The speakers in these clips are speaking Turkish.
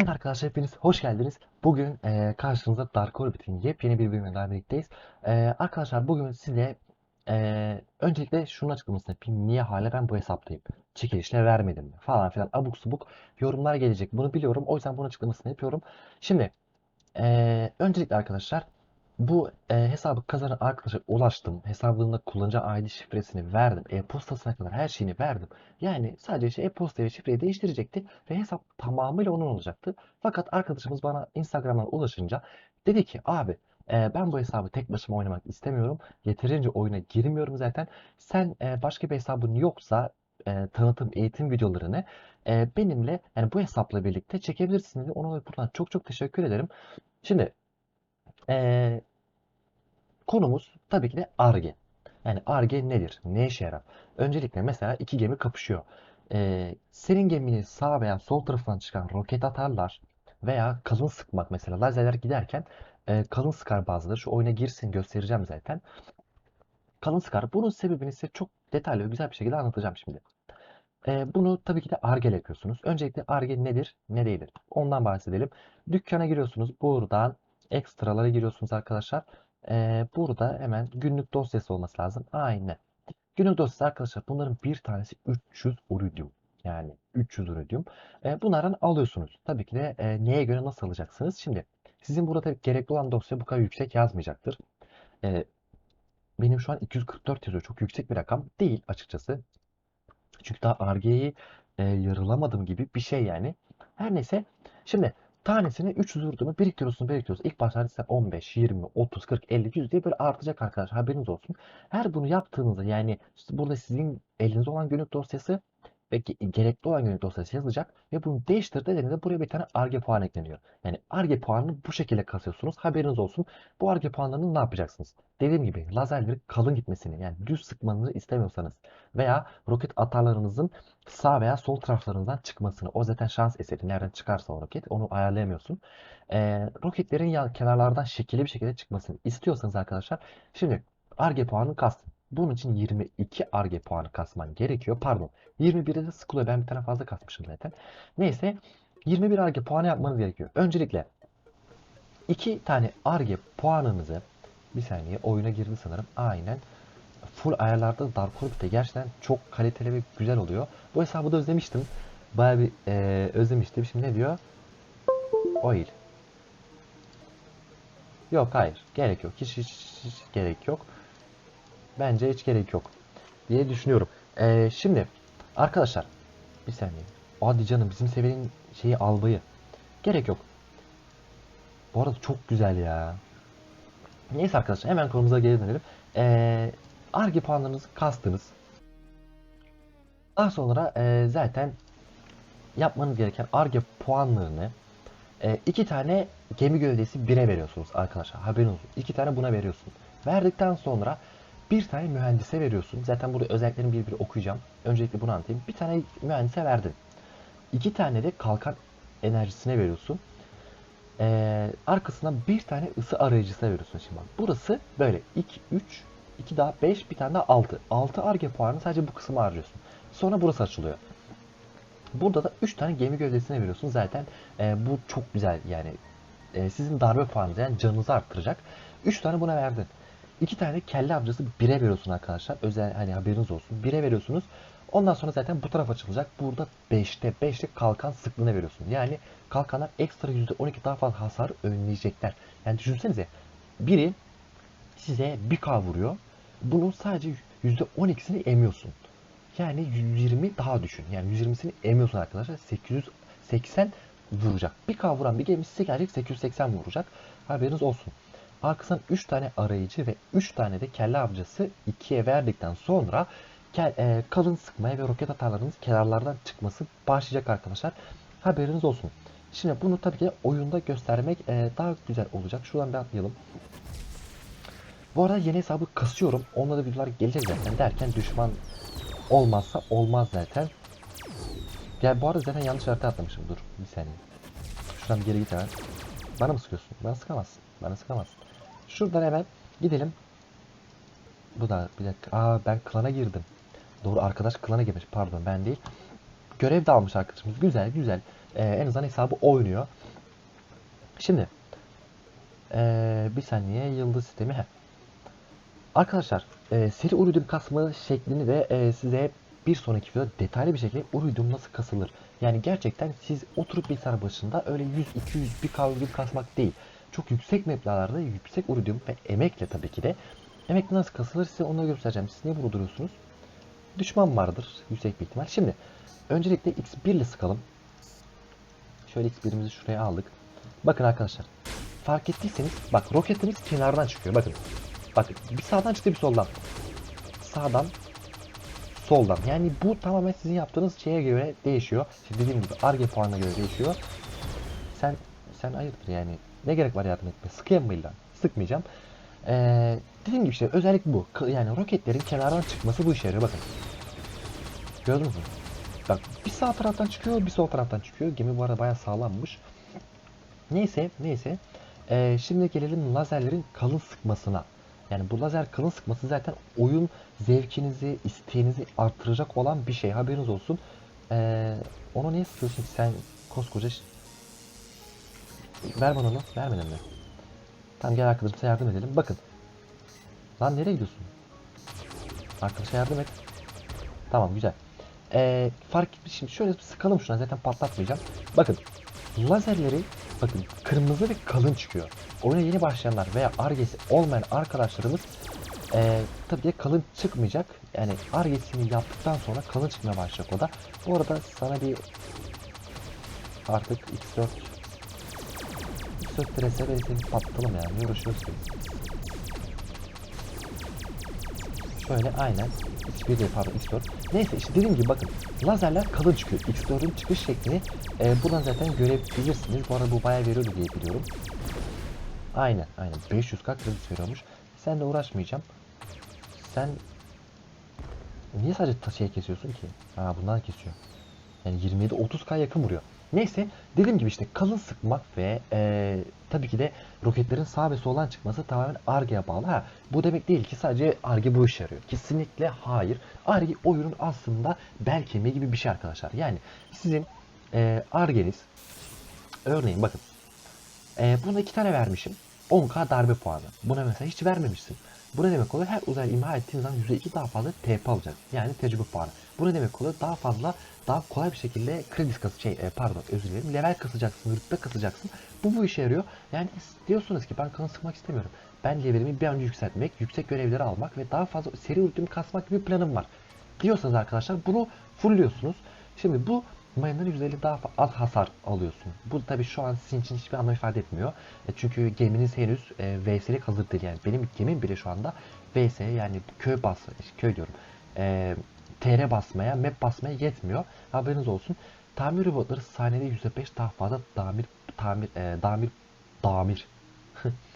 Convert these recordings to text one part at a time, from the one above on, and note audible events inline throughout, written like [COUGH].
Evet arkadaşlar hepiniz hoş geldiniz. Bugün eee karşınızda Dark Orbit'in yepyeni bir bölümüyle daha birlikteyiz. Eee, arkadaşlar bugün size eee, öncelikle şunu açıklamasını yapayım. Niye hala ben bu hesaptayım? Çekilişine vermedim mi? Falan filan abuk subuk yorumlar gelecek. Bunu biliyorum. O yüzden bunun açıklamasını yapıyorum. Şimdi eee, öncelikle arkadaşlar bu eee, hesabı kazanan arkadaşa ulaştım. Hesabında kullanıcı ID şifresini verdim. E-postasına kadar her şeyini verdim. Yani sadece işte e-posta ve şifreyi değiştirecekti ve hesap tamamıyla onun olacaktı. Fakat arkadaşımız bana Instagram'dan ulaşınca dedi ki abi e, ben bu hesabı tek başıma oynamak istemiyorum. Yeterince oyuna girmiyorum zaten. Sen e, başka bir hesabın yoksa e, tanıtım eğitim videolarını e, benimle yani bu hesapla birlikte çekebilirsin dedi. Ona da buradan çok çok teşekkür ederim. Şimdi e, konumuz tabii ki de Ar-Ge. Yani Ar-Ge nedir? Ne işe yarar? Öncelikle mesela iki gemi kapışıyor. Ee, senin geminin sağ veya sol tarafından çıkan roket atarlar veya kalın sıkmak mesela lazerler giderken e, kalın sıkar bazıları. Şu oyuna girsin göstereceğim zaten. Kalın sıkar. Bunun sebebini size çok detaylı ve güzel bir şekilde anlatacağım şimdi. Ee, bunu tabii ki de Ar-Ge ile yapıyorsunuz. Öncelikle Ar-Ge nedir, ne değildir? Ondan bahsedelim. Dükkana giriyorsunuz. Buradan ekstralara giriyorsunuz arkadaşlar. Burada hemen günlük dosyası olması lazım. Aynen. Günlük dosyası arkadaşlar bunların bir tanesi 300 uridium. Yani 300 uridium. Ee, bunlardan alıyorsunuz. Tabii ki de e, neye göre nasıl alacaksınız? Şimdi sizin burada gerekli olan dosya bu kadar yüksek yazmayacaktır. Benim şu an 244 yazıyor. Çok yüksek bir rakam değil açıkçası. Çünkü daha Ar-Ge'yi e, yarılamadım gibi bir şey yani. Her neyse. Şimdi tanesini 300 vurduğunu biriktiriyorsun biriktiriyorsun. İlk başlarda size 15, 20, 30, 40, 50, 100 diye böyle artacak arkadaşlar. Haberiniz olsun. Her bunu yaptığınızda yani burada sizin elinizde olan günlük dosyası ve ge- gerekli olan günlük dosyası yazacak ve bunu değiştirdiğinizde buraya bir tane Ar-Ge puanı ekleniyor. Yani Ar-Ge puanını bu şekilde kasıyorsunuz. Haberiniz olsun. Bu Ar-Ge puanlarını ne yapacaksınız? Dediğim gibi lazerleri kalın gitmesini yani düz sıkmanızı istemiyorsanız veya roket atarlarınızın sağ veya sol taraflarından çıkmasını. O zaten şans eseri. Nereden çıkarsa o roket onu ayarlayamıyorsun. Ee, roketlerin yan kenarlardan şekilli bir şekilde çıkmasını istiyorsanız arkadaşlar şimdi Ar-Ge puanını kastım. Bunun için 22 Ar-Ge puanı kasman gerekiyor. Pardon. 21'de de sıkılıyor. Ben bir tane fazla kasmışım zaten. Neyse 21 Ar-Ge puanı yapmanız gerekiyor. Öncelikle iki tane Ar-Ge puanınızı bir saniye oyuna girdi sanırım. Aynen full ayarlarda Dark Orbit'te gerçekten çok kaliteli ve güzel oluyor. Bu hesabı da özlemiştim. Bayağı bir eee, özlemiştim. Şimdi ne diyor? Oil. Yok hayır. Gerek yok. Hiç, hiç, hiç gerek yok. Bence hiç gerek yok. Diye düşünüyorum. Eee, şimdi arkadaşlar bir saniye. Hadi canım bizim seviyenin şeyi albayı. Gerek yok. Bu arada çok güzel ya. Neyse arkadaşlar hemen konumuza geri dönelim. Ee, Ar-Ge puanlarınızı kastınız. Daha sonra e, zaten yapmanız gereken Ar-Ge puanlarını e, iki tane gemi gövdesi bire veriyorsunuz arkadaşlar. Haberiniz olsun. İki tane buna veriyorsun. Verdikten sonra bir tane mühendise veriyorsun. Zaten burada özelliklerini bir bir okuyacağım. Öncelikle bunu anlatayım. Bir tane mühendise verdin. İki tane de kalkan enerjisine veriyorsun. Ee, arkasına bir tane ısı arayıcısına veriyorsun şimdi bak. Burası böyle 2, 3, 2 daha 5, bir tane daha 6. 6 arge puanı sadece bu kısmı harcıyorsun. Sonra burası açılıyor. Burada da 3 tane gemi gövdesine veriyorsun. Zaten e, bu çok güzel yani. E, sizin darbe puanınızı yani canınızı arttıracak. 3 tane buna verdin. 2 tane kelle avcısı 1'e veriyorsun arkadaşlar. Özel hani haberiniz olsun. 1'e veriyorsunuz. Ondan sonra zaten bu taraf açılacak. Burada 5'te 5'te kalkan sıklığına veriyorsun. Yani kalkanlar ekstra %12 daha fazla hasar önleyecekler. Yani düşünsenize biri size 1K vuruyor. Bunun sadece %12'sini emiyorsun. Yani 120 daha düşün. Yani 120'sini emiyorsun arkadaşlar. 880 vuracak. 1K vuran bir gemi size gelecek 880 vuracak. Haberiniz olsun. Arkasından 3 tane arayıcı ve 3 tane de kelle avcısı 2'ye verdikten sonra e, kalın sıkmaya ve roket atarlarınız kenarlardan çıkması başlayacak arkadaşlar. Haberiniz olsun. Şimdi bunu tabii ki oyunda göstermek e, daha güzel olacak. Şuradan bir atlayalım. Bu arada yeni hesabı kasıyorum. Onunla da videolar gelecek zaten derken düşman olmazsa olmaz zaten. Ya bu arada zaten yanlış harita atlamışım. Dur bir saniye. Şuradan geri git hemen. Bana mı sıkıyorsun? Bana sıkamazsın. Bana sıkamazsın. Şuradan hemen gidelim. Bu da bir dakika. Aa ben klana girdim. Doğru arkadaş klana girmiş. Pardon ben değil. Görev de almış arkadaşımız. Güzel güzel. e, en azından hesabı oynuyor. Şimdi e, bir saniye yıldız sistemi. Heh. Arkadaşlar e, seri uridium kasma şeklini de e, size bir sonraki videoda detaylı bir şekilde uridium nasıl kasılır. Yani gerçekten siz oturup bilgisayar başında öyle 100, 200, 1 uridium kasmak değil. Çok yüksek meblalarda yüksek uridium ve emekle tabii ki de emekle nasıl kasılır size onları göstereceğim. Siz niye burada duruyorsunuz? Düşman vardır yüksek bir ihtimal. Şimdi öncelikle X1 ile sıkalım. Şöyle X1'imizi şuraya aldık. Bakın arkadaşlar. Fark ettiyseniz bak roketimiz kenardan çıkıyor. Bakın. Bakın bir sağdan çıktı bir soldan. Sağdan soldan. Yani bu tamamen sizin yaptığınız şeye göre değişiyor. İşte dediğim gibi ARGE puanına göre değişiyor. Sen sen hayırdır yani. Ne gerek var yardım etmeye? Sıkayım mı illa? Sıkmayacağım. Ee, dediğim gibi işte özellik bu. Yani roketlerin kenardan çıkması bu işe yarıyor. Bakın. Gördünüz mü? Bak bir sağ taraftan çıkıyor bir sol taraftan çıkıyor. Gemi bu arada bayağı sağlammış. Neyse neyse. Ee, şimdi gelelim lazerlerin kalın sıkmasına. Yani bu lazer kalın sıkması zaten oyun zevkinizi, isteğinizi artıracak olan bir şey. Haberiniz olsun. Ee, onu niye sıkıyorsun ki sen koskoca... Ver bana onu. Vermedin mi? Tamam gel arkadaşımıza yardım edelim. Bakın. Lan nereye gidiyorsun? Arkadaşa yardım et. Tamam güzel. Ee, fark şimdi şöyle sıkalım şuna zaten patlatmayacağım. Bakın lazerleri bakın kırmızı ve kalın çıkıyor. Oyuna yeni başlayanlar veya argesi olmayan arkadaşlarımız ee, tabii ki kalın çıkmayacak. Yani argesini yaptıktan sonra kalın çıkmaya başlayacak o da. Bu arada sana bir artık X4 X4 prese ve seni patlatalım yani. Ki? Şöyle aynen. X1 değil pardon X4. Neyse işte dediğim gibi bakın. Lazerler kalın çıkıyor. X4'ün çıkış şeklini e, buradan zaten görebilirsiniz. Bu arada bu bayağı veriyordu diye biliyorum. Aynen aynen. 500k kredi veriyormuş. Sen de uğraşmayacağım. Sen niye sadece ta- şey kesiyorsun ki? Ha bundan kesiyor. Yani 27-30k yakın vuruyor. Neyse dediğim gibi işte kalın sıkmak ve e, tabii ki de roketlerin sağ ve soldan çıkması tamamen ARGE'ye bağlı. Ha, bu demek değil ki sadece ARGE bu işe yarıyor. Kesinlikle hayır. ARGE oyunun aslında bel kemiği gibi bir şey arkadaşlar. Yani sizin e, ARGE'niz örneğin bakın e, buna iki tane vermişim. 10k darbe puanı. Buna mesela hiç vermemişsin. Bu ne demek oluyor? Her uzay imha ettiğin zaman %2 daha fazla TP alacak. Yani tecrübe puanı. Bu ne demek oluyor? Daha fazla, daha kolay bir şekilde kredi kası şey e, pardon özür dilerim. Level kasacaksın, rütbe kasacaksın. Bu bu işe yarıyor. Yani diyorsunuz ki ben kanı sıkmak istemiyorum. Ben levelimi bir an önce yükseltmek, yüksek görevleri almak ve daha fazla seri ultimi kasmak gibi planım var. Diyorsanız arkadaşlar bunu fullliyorsunuz. Şimdi bu mayınların %50 daha az hasar alıyorsun. Bu tabi şu an sizin için hiçbir anlam ifade etmiyor. E, çünkü geminiz henüz e, VS'lik hazır değil. Yani benim gemim bile şu anda VS yani köy bas, köy diyorum. E, TR basmaya, map basmaya yetmiyor. Haberiniz olsun. Tamir robotları saniyede %5 daha fazla tamir tamir e, damir damir [LAUGHS]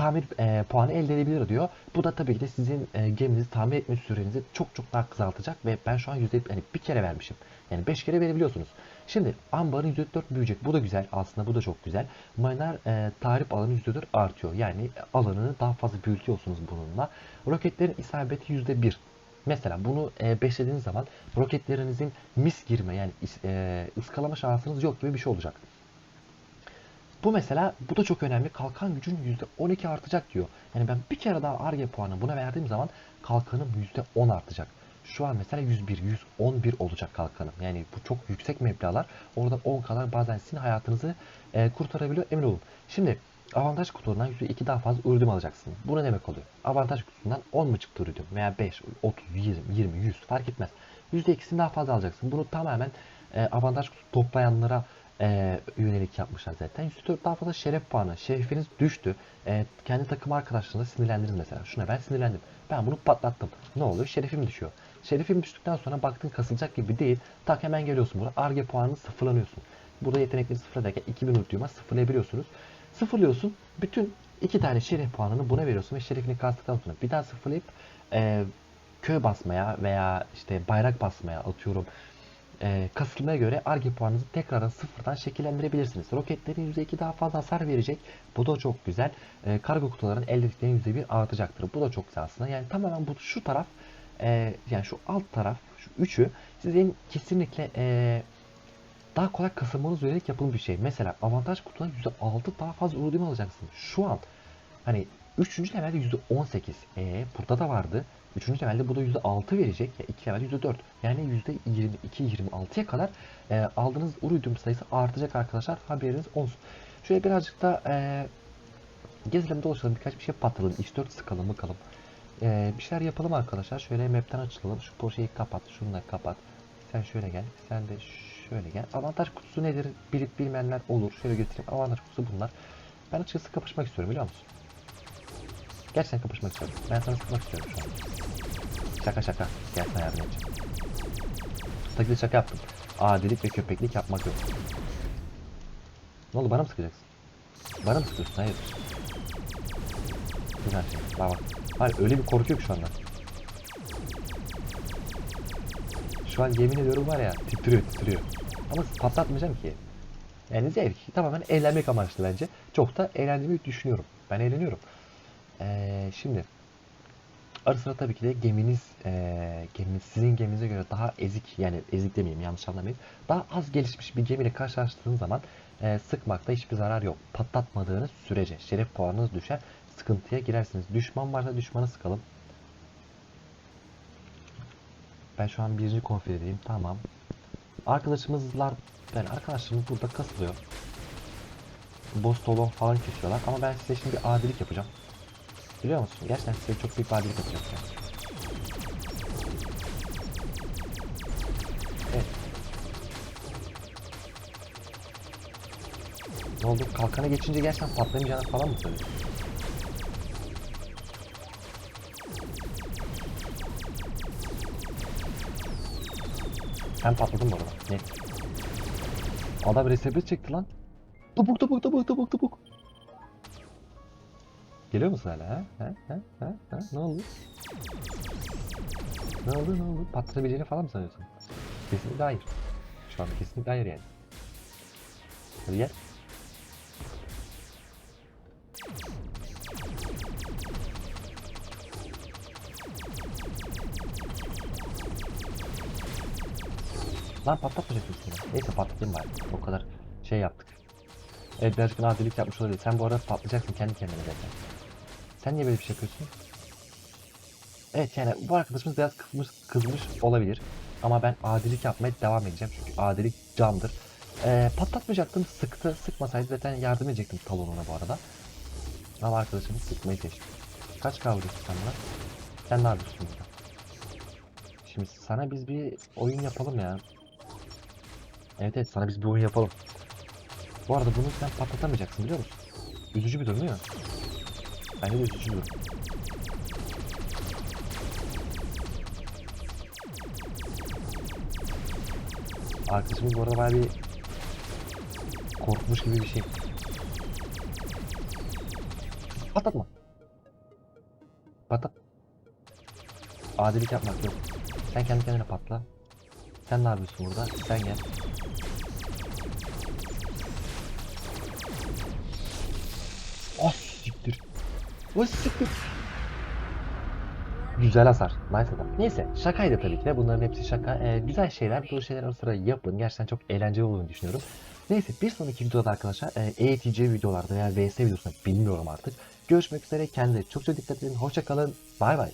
tamir e, puanı elde edebilir diyor. Bu da tabii ki de sizin e, geminizi tamir etme sürenizi çok çok daha kısaltacak ve ben şu an yüzde yani bir kere vermişim. Yani 5 kere verebiliyorsunuz. Şimdi ambarın %4 büyüyecek. Bu da güzel. Aslında bu da çok güzel. Maynar e, tahrip alanı %4 artıyor. Yani alanını daha fazla büyütüyorsunuz bununla. Roketlerin isabeti %1. Mesela bunu e, beşlediğiniz zaman roketlerinizin mis girme yani e, ıskalama şansınız yok gibi bir şey olacak. Bu mesela bu da çok önemli. Kalkan gücün %12 artacak diyor. Yani ben bir kere daha ARGE puanı buna verdiğim zaman kalkanım %10 artacak. Şu an mesela 101, 111 olacak kalkanım. Yani bu çok yüksek meblağlar. Orada 10 kadar bazen sizin hayatınızı e, kurtarabiliyor emin olun. Şimdi avantaj kutularından %2 daha fazla ürün alacaksın. Bu ne demek oluyor? Avantaj kutusundan 10 mu çıktı ürün veya 5, 30, 20, 20, 100 fark etmez. %2'sini daha fazla alacaksın. Bunu tamamen e, avantaj kutu toplayanlara e, yönelik yapmışlar zaten. %4 daha fazla şeref puanı. Şerefiniz düştü. E, kendi takım arkadaşlarınızı sinirlendiniz mesela. Şuna ben sinirlendim. Ben bunu patlattım. Ne oluyor? Şerefim düşüyor. Şerefim düştükten sonra baktın kasılacak gibi değil. Tak hemen geliyorsun burada. Arge puanını sıfırlanıyorsun. Burada yetenekleri sıfırlarken 2000 ultiyuma sıfırlayabiliyorsunuz. Sıfırlıyorsun. Bütün iki tane şeref puanını buna veriyorsun ve şerefini kastıktan sonra bir daha sıfırlayıp e, köy basmaya veya işte bayrak basmaya atıyorum e, kasılmaya göre arge puanınızı tekrardan sıfırdan şekillendirebilirsiniz. Roketlerin %2 daha fazla hasar verecek. Bu da çok güzel. E, kargo kutuların elde ettiklerinin %1 artacaktır. Bu da çok güzel aslında. Yani tamamen bu şu taraf e, yani şu alt taraf şu üçü sizin kesinlikle e, daha kolay kasılmanız yönelik yapılmış bir şey. Mesela avantaj kutuna %6 daha fazla uğradım alacaksın. Şu an hani 3. levelde %18. E burada da vardı. 3. levelde bu da %6 verecek. Ya 2 levelde %4. Yani %22-26'ya kadar e, aldığınız uridium sayısı artacak arkadaşlar. Haberiniz olsun. Şöyle birazcık da e, gezelim dolaşalım. Birkaç bir şey patlatalım. X4 sıkalım bakalım. E, bir şeyler yapalım arkadaşlar. Şöyle map'ten açılalım. Şu Porsche'yi kapat. Şunu da kapat. Sen şöyle gel. Sen de şöyle gel. Avantaj kutusu nedir? Bilip bilmeyenler olur. Şöyle göstereyim. Avantaj kutusu bunlar. Ben açıkçası kapışmak istiyorum biliyor musun? Gerçekten kapışmak istiyorum. Ben sana sıkmak istiyorum şu an. Şaka şaka. Sana yardım edeceğim. De şaka yaptım. Adilik ve köpeklik yapmak yok. Ne oldu bana mı sıkacaksın? Bana mı sıkıyorsun? Hayır. Güzel şey. Bak bak. Hayır öyle bir korkuyor ki şu anda. Şu an yemin ediyorum var ya titriyor titriyor. Ama patlatmayacağım ki. Yani zevk tamamen eğlenmek amaçlı bence. Çok da eğlendiğimi düşünüyorum. Ben eğleniyorum. Ee, şimdi ara sıra tabii ki de geminiz, ee, geminiz sizin geminize göre daha ezik yani ezik demeyeyim yanlış anlamayın. Daha az gelişmiş bir gemiyle karşılaştığınız zaman ee, sıkmakta hiçbir zarar yok. Patlatmadığınız sürece şeref puanınız düşer. Sıkıntıya girersiniz. Düşman varsa düşmanı sıkalım. Ben şu an birinci konfigürdeyim. Tamam. Arkadaşımızlar yani arkadaşlarımız burada kasılıyor. Boss falan kesiyorlar ama ben size şimdi adilik yapacağım. Biliyor musun? Gerçekten size çok büyük adilik yapacağım. Yani. Evet. Ne oldu? Kalkana geçince gerçekten patlamayacağını falan mı söylüyorsun? Sen patladın bu arada. Net. Adam resepet çekti lan. Topuk topuk topuk topuk topuk. Geliyor musun hala ha? Ha? Ha? Ha? ha? Ne oldu? Ne oldu ne oldu? Patlayabileceğini falan mı sanıyorsun? Kesinlikle hayır. Şu an kesinlikle hayır yani. Hadi gel. Lan patlatmayacaksın seni. Neyse patlatayım bari. O kadar şey yaptık. Evet birazcık nadirlik yapmış olabilir. Sen bu arada patlayacaksın kendi kendine zaten. Sen niye böyle bir şey yapıyorsun? Evet yani bu arkadaşımız biraz kızmış, kızmış olabilir. Ama ben adilik yapmaya devam edeceğim. Çünkü adilik candır. Ee, patlatmayacaktım. Sıktı. Sıkmasaydı zaten yardım edecektim talonuna bu arada. Ama arkadaşımız sıkmayı seçti. Kaç kavruyorsun sen buna? Sen ne yapıyorsun burada? Şimdi sana biz bir oyun yapalım ya. Evet evet sana biz bir oyun yapalım. Bu arada bunu sen patlatamayacaksın biliyor musun? Üzücü bir durum değil mi? Bence de durum. Arkadaşımız bu arada bayağı bir korkmuş gibi bir şey. Patlatma. Patlat. Adilik yapmak yok. Sen kendi kendine patla. Sen ne yapıyorsun burada? Sen gel. O siktir. Güzel hasar. Nice adam. Neyse şakaydı tabii ki de. Bunların hepsi şaka. Ee, güzel şeyler. Bu şeyler o sıra yapın. Gerçekten çok eğlenceli olduğunu düşünüyorum. Neyse bir sonraki videoda arkadaşlar e, ETC videolarda veya VS videosunda bilmiyorum artık. Görüşmek üzere. Kendinize çok çok dikkat edin. Hoşçakalın. Bay bay.